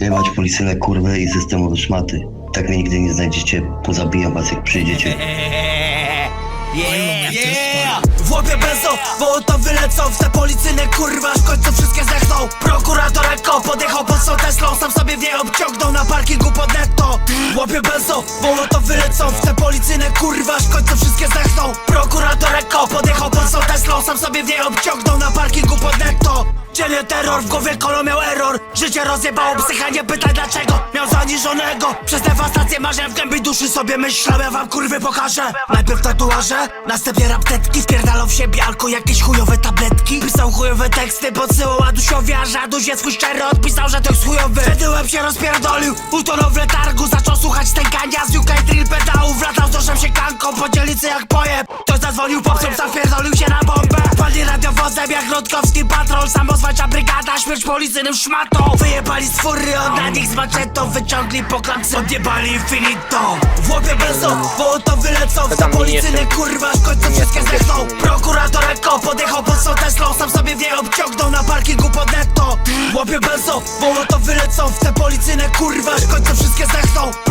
Jebać policyjne kurwy i systemowe szmaty. Tak mnie nigdy nie znajdziecie, pozabijam was jak przyjdziecie. Yeah, yeah W benzo, bo to wylecą. W te policyjne kurwa, aż w końcu wszystkie zdechną Prokurator Eko podjechał pod są Teslą. Sam sobie wie obciągnął na parkingu pod netto W łapie benzo, bo to wylecą. W te policyjne kurwa, aż w końcu wszystkie zdechną Prokurator Eko podjechał pod są Teslą. Sam sobie wie obciągnął na parkingu pod netto Dzielnie terror, w głowie kolo miał error. Życie rozjebało psycha, nie pytaj dlaczego. Miał zaniżonego Przez dewastację marzeń w gębi duszy sobie myślał. Ja wam kurwy pokażę. Najpierw tatuaże, następnie raptetki Wpierdalał w siebie alko jakieś chujowe tabletki. Pisał chujowe teksty, podsyłał Adusiowi A że Aduś jest chuj szczery, odpisał, że to jest chujowy. Wtedy łeb się rozpierdolił, utonął w letargu. Zaczął słuchać stękania z UK drill pedałów Latał z się kanką po dzielnicy jak pojeb Ktoś zadzwonił popsem, zapierdolił się na bombę radiowozem jak Rutkowski patrol Samozwańcza brygada, śmierć policyjnym szmatą. Wyjebali z fury, od na nich z maczetą Wyciągli po klamce, odjebali infinito. W łopie benzo, bo to wylecą. Policyjne jestem. kurwa, w końcu wszystkie zdechną Prokurator Eko podjechał pod są Teslą Sam sobie wie, obciągnął na parkingu pod netto. W łopie benzo, to wylecą. W te policyjne kurwa, w końcu wszystkie zdechną